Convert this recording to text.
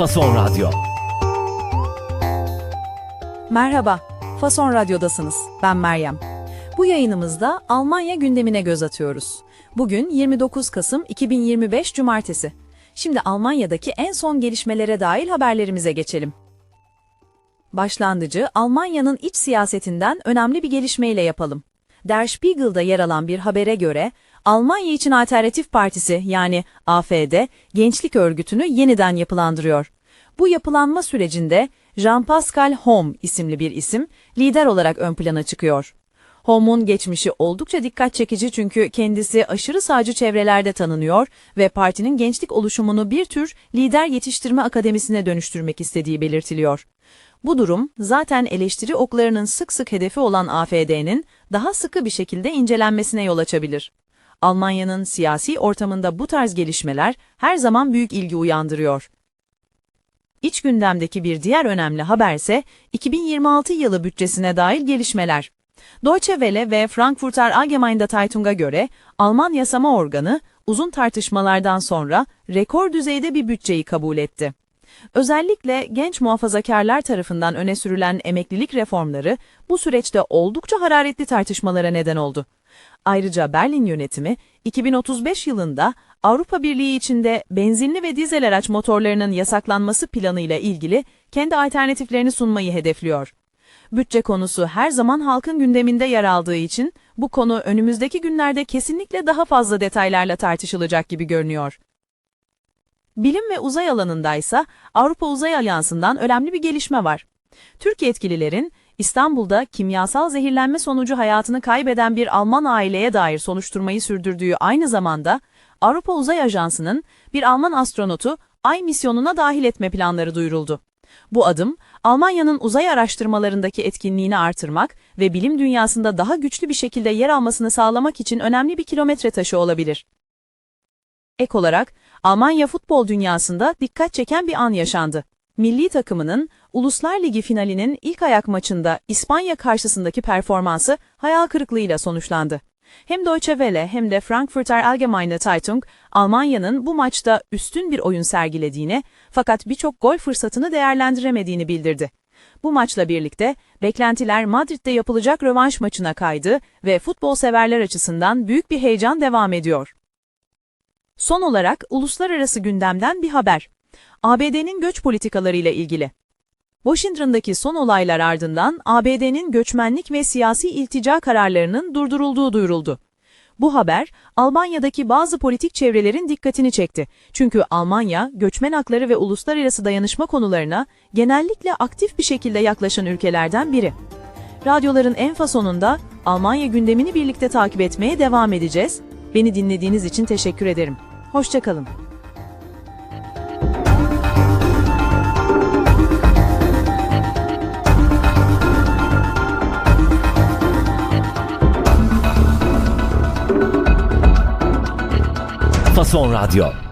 Fason Radyo. Merhaba, Fason Radyo'dasınız. Ben Meryem. Bu yayınımızda Almanya gündemine göz atıyoruz. Bugün 29 Kasım 2025 Cumartesi. Şimdi Almanya'daki en son gelişmelere dair haberlerimize geçelim. Başlangıcı Almanya'nın iç siyasetinden önemli bir gelişmeyle yapalım. Der Spiegel'da yer alan bir habere göre Almanya için Alternatif Partisi yani AFD gençlik örgütünü yeniden yapılandırıyor. Bu yapılanma sürecinde Jean-Pascal Hom isimli bir isim lider olarak ön plana çıkıyor. Hom'un geçmişi oldukça dikkat çekici çünkü kendisi aşırı sağcı çevrelerde tanınıyor ve partinin gençlik oluşumunu bir tür lider yetiştirme akademisine dönüştürmek istediği belirtiliyor. Bu durum zaten eleştiri oklarının sık sık hedefi olan AFD'nin daha sıkı bir şekilde incelenmesine yol açabilir. Almanya'nın siyasi ortamında bu tarz gelişmeler her zaman büyük ilgi uyandırıyor. İç gündemdeki bir diğer önemli haberse 2026 yılı bütçesine dair gelişmeler. Deutsche Welle ve Frankfurter Allgemeine Zeitung'a göre Alman yasama organı uzun tartışmalardan sonra rekor düzeyde bir bütçeyi kabul etti. Özellikle genç muhafazakarlar tarafından öne sürülen emeklilik reformları bu süreçte oldukça hararetli tartışmalara neden oldu. Ayrıca Berlin yönetimi 2035 yılında Avrupa Birliği içinde benzinli ve dizel araç motorlarının yasaklanması planıyla ilgili kendi alternatiflerini sunmayı hedefliyor. Bütçe konusu her zaman halkın gündeminde yer aldığı için bu konu önümüzdeki günlerde kesinlikle daha fazla detaylarla tartışılacak gibi görünüyor. Bilim ve uzay alanındaysa Avrupa Uzay Alyansı'ndan önemli bir gelişme var. Türk yetkililerin İstanbul'da kimyasal zehirlenme sonucu hayatını kaybeden bir Alman aileye dair soruşturmayı sürdürdüğü aynı zamanda Avrupa Uzay Ajansı'nın bir Alman astronotu Ay misyonuna dahil etme planları duyuruldu. Bu adım, Almanya'nın uzay araştırmalarındaki etkinliğini artırmak ve bilim dünyasında daha güçlü bir şekilde yer almasını sağlamak için önemli bir kilometre taşı olabilir. Ek olarak, Almanya futbol dünyasında dikkat çeken bir an yaşandı. Milli takımının Uluslar Ligi finalinin ilk ayak maçında İspanya karşısındaki performansı hayal kırıklığıyla sonuçlandı. Hem Deutsche Welle hem de Frankfurter Allgemeine Zeitung, Almanya'nın bu maçta üstün bir oyun sergilediğini fakat birçok gol fırsatını değerlendiremediğini bildirdi. Bu maçla birlikte beklentiler Madrid'de yapılacak rövanş maçına kaydı ve futbol severler açısından büyük bir heyecan devam ediyor. Son olarak uluslararası gündemden bir haber. ABD'nin göç politikalarıyla ilgili. Washington'daki son olaylar ardından ABD'nin göçmenlik ve siyasi iltica kararlarının durdurulduğu duyuruldu. Bu haber, Almanya'daki bazı politik çevrelerin dikkatini çekti. Çünkü Almanya, göçmen hakları ve uluslararası dayanışma konularına genellikle aktif bir şekilde yaklaşan ülkelerden biri. Radyoların en fasonunda Almanya gündemini birlikte takip etmeye devam edeceğiz. Beni dinlediğiniz için teşekkür ederim. Hoşçakalın. Fason Radyo.